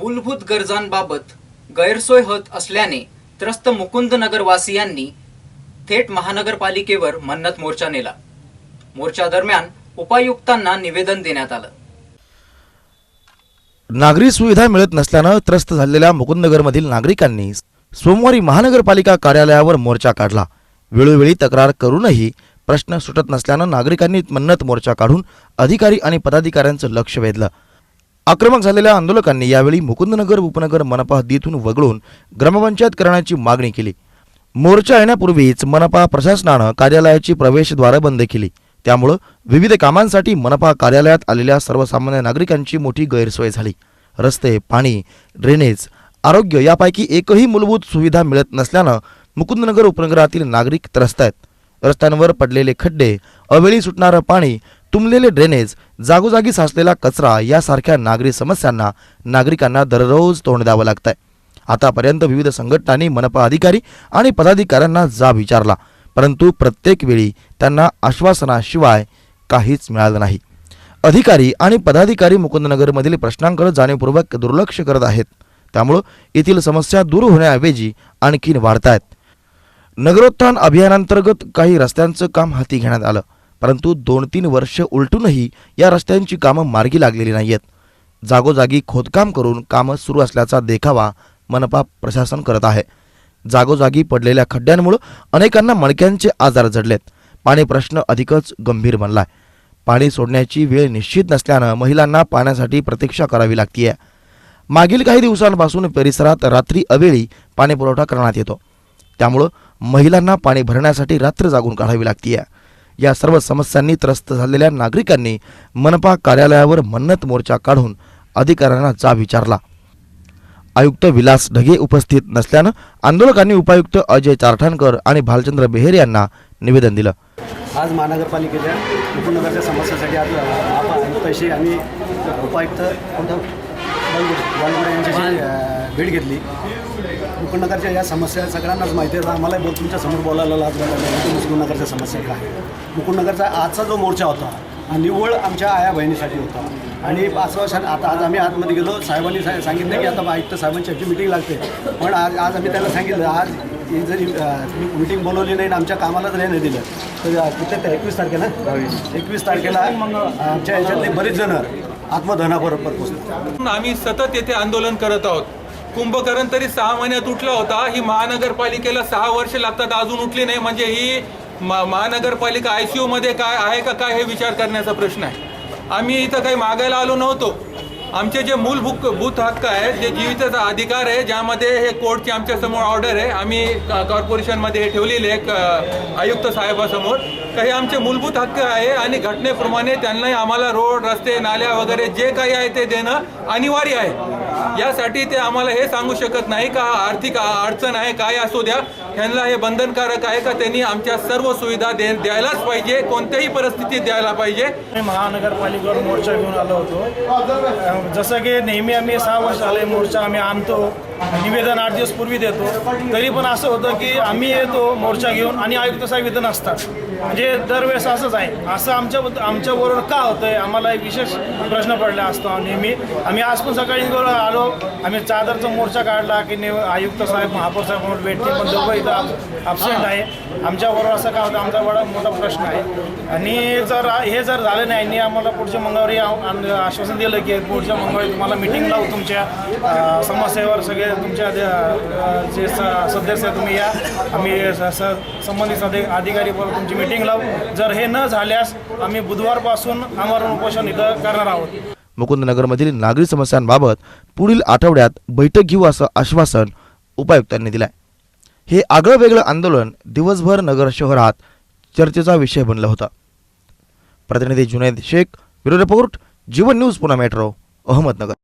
मूलभूत गरजांबाबत गैरसोय होत असल्याने त्रस्त मुकुंदनगर वासियांनी थेट महानगरपालिकेवर मन्नत मोर्चा नेला. मोर्चा दरम्यान उपायुक्तांना निवेदन देण्यात आलं. नागरी सुविधा मिळत नसल्यानं त्रस्त झालेल्या मुकुंदनगरमधील नागरिकांनी सोमवारी महानगरपालिका कार्यालयावर मोर्चा काढला. वेळोवेळी तक्रार करूनही प्रश्न सुटत नसल्यानं नागरिकांनी मन्नत मोर्चा काढून अधिकारी आणि पदाधिकाऱ्यांचं लक्ष वेधलं. आक्रमक झालेल्या आंदोलकांनी यावेळी मुकुंदनगर उपनगर मनपा हद्दीतून वगळून ग्रामपंचायत करण्याची मागणी केली. मोर्चा येण्यापूर्वीच मनपा प्रशासनानं कार्यालयाची प्रवेशद्वारं बंद केली. त्यामुळं विविध कामांसाठी मनपा कार्यालयात आलेल्या सर्वसामान्य नागरिकांची मोठी गैरसोय झाली. रस्ते पाणी ड्रेनेज आरोग्य यापैकी एकही मूलभूत सुविधा मिळत नसल्यानं मुकुंदनगर उपनगरातील नागरिक त्रस्त आहेत. रस्त्यांवर पडलेले खड्डे अवेळी सुटणारं पाणी तुंबलेले ड्रेनेज जागोजागी साचलेला कचरा यासारख्या नागरी समस्यांना नागरिकांना दररोज तोंड द्यावं लागतंय. आतापर्यंत विविध संघटनांनी मनपा अधिकारी आणि पदाधिकाऱ्यांना जाब विचारला परंतु प्रत्येक वेळी त्यांना आश्वासनाशिवाय काहीच मिळालं नाही. अधिकारी आणि पदाधिकारी मुकुंदनगरमधील प्रश्नांकडे जाणीवपूर्वक दुर्लक्ष करत आहेत. त्यामुळं येथील समस्या दूर होण्याऐवजी आणखीन वाढत आहेत नगरोत्थान अभियानांतर्गत काही रस्त्यांचं काम हाती घेण्यात आलं. परंतु दोन तीन वर्ष उलटूनही या रस्त्यांची कामं मार्गी लागलेली नाहीयेत. जागोजागी खोदकाम करून कामं सुरू असल्याचा देखावा मनपा प्रशासन करत आहे. जागोजागी पडलेल्या खड्ड्यांमुळं अनेकांना मणक्यांचे आजार जडलेत पाणी प्रश्न अधिकच गंभीर बनलाय. पाणी सोडण्याची वेळ निश्चित नसल्यानं महिलांना पाण्यासाठी प्रतीक्षा करावी लागतीये. मागील काही दिवसांपासून परिसरात रात्री अवेळी पाणीपुरवठा करण्यात येतो. त्यामुळं महिलांना पाणी भरण्यासाठी रात्र जागून काढावी लागतीये. या सर्व समस्यांनी त्रस्त झालेल्या नागरिकांनी मनपा कार्यालयावर मन्नत मोर्चा काढून अधिकाऱ्यांना जाब विचारला. आयुक्त विलास ढगे उपस्थित नसल्यानं आंदोलकांनी उपायुक्त अजय चारठाणकर आणि भालचंद्र बेहेर यांना निवेदन दिलं. आज महानगरपालिकेच्या उपनगरच्या समस्यासाठी आज आप आयुक्ताशी आणि उपायुक्त यांच्याशी भेट घेतली. उपनगरच्या या समस्या सगळ्यांनाच माहिती आहे. आम्हाला बोल तुमच्यासमोर बोलायला लाज वाटायला मुकुंदनगरच्या समस्या काय? मुकुंदनगरचा आजचा जो मोर्चा होता हा निव्वळ आमच्या आया बहिणीसाठी होता. आणि पाच वर्षात आता आज आम्ही आतमध्ये गेलो साहेबांनी सा सांगितलं की आता आयुक्त साहेबांची आमची मिटिंग लागते. पण आज आज आम्ही त्यांना सांगितलं आज ही जरी मिटिंग बोलवली नाही आणि आमच्या कामाला जर हे नाही दिलं तर कुठे ते एकवीस तारखेला? एकवीस तारखेला आमच्या याच्यातले बरेच जण आत्मधनाबरोबर पोचले आम्ही सतत येथे आंदोलन करत आहोत. कुंभकर्ण तरी सहा महिन्यात उठला होता. ही महानगरपालिकेला सहा वर्ष लागतात अजून उठली नाही. म्हणजे ही महानगरपालिका आय सी यूमध्ये काय आहे का काय हे विचार करण्याचा प्रश्न आहे. आम्ही इथं काही मागायला आलो नव्हतो. आमचे जे मूलभूत भूत हक्क आहेत जे जीवितचा अधिकार आहे ज्यामध्ये हे कोर्टची आमच्यासमोर ऑर्डर आहे आम्ही कॉर्पोरेशनमध्ये हे ठेवलेले आहे आयुक्त साहेबासमोर. काही आमचे मूलभूत हक्क आहे आणि घटनेप्रमाणे त्यांनाही आम्हाला रोड रस्ते नाल्या वगैरे जे काही आहे ते देणं अनिवार्य आहे. यासाठी ते आम्हाला हे सांगू शकत नाही का आर्थिक अडचण आहे काय असू द्या. ह्यांना हे बंधनकारक आहे का? त्यांनी आमच्या सर्व सुविधा दे द्यायलाच पाहिजे. कोणत्याही परिस्थितीत द्यायला पाहिजे. आम्ही महानगरपालिकेवर मोर्चा घेऊन आलो होतो. जसं की नेहमी आम्ही सहा वर्ष आले मोर्चा आम्ही आणतो. निवेदन आठ दिवस पूर्वी देतो. तरी पण असं होतं की आम्ही येतो मोर्चा घेऊन आणि आयुक्त साहेब इथं नसतात. म्हणजे दरवेळेस असंच आहे. असं आमच्या आमच्याबरोबर का होतं आहे आम्हाला एक विशेष प्रश्न पडला असतो नेहमी. आम्ही आज पण सकाळी आलो. आम्ही चादरचा मोर्चा काढला की ने आयुक्त साहेब महापौर साहेब भेटते पण दोघं इथं अबसेंट आहे. आमच्याबरोबर असं का होतं? आमचा बडा मोठा प्रश्न आहे. आणि जर हे जर झालं नाही आणि आम्हाला पुढच्या मंगळवारी आश्वासन दिलं की पुढच्या मंगळवारी तुम्हाला मिटिंग लावू तुमच्या समस्येवर सगळे तुमच्या जे स- सदस्य तुम्ही या. आम्ही संबंधित अधि अधिकारीबरोबर तुमची मिटिंग लावू. जर हे न झाल्यास आम्ही बुधवारपासून आमरण उपोषण इथं करणार आहोत. मुकुंदनगरमधील नागरी समस्यांबाबत पुढील आठवड्यात बैठक घेऊ असं आश्वासन उपायुक्तांनी दिलं हे आगळं वेगळं आंदोलन दिवसभर नगर शहरात चर्चेचा विषय बनलं होता. प्रतिनिधी Junaid Shaikh bureau report Jeevan news Pune metro Ahmednagar.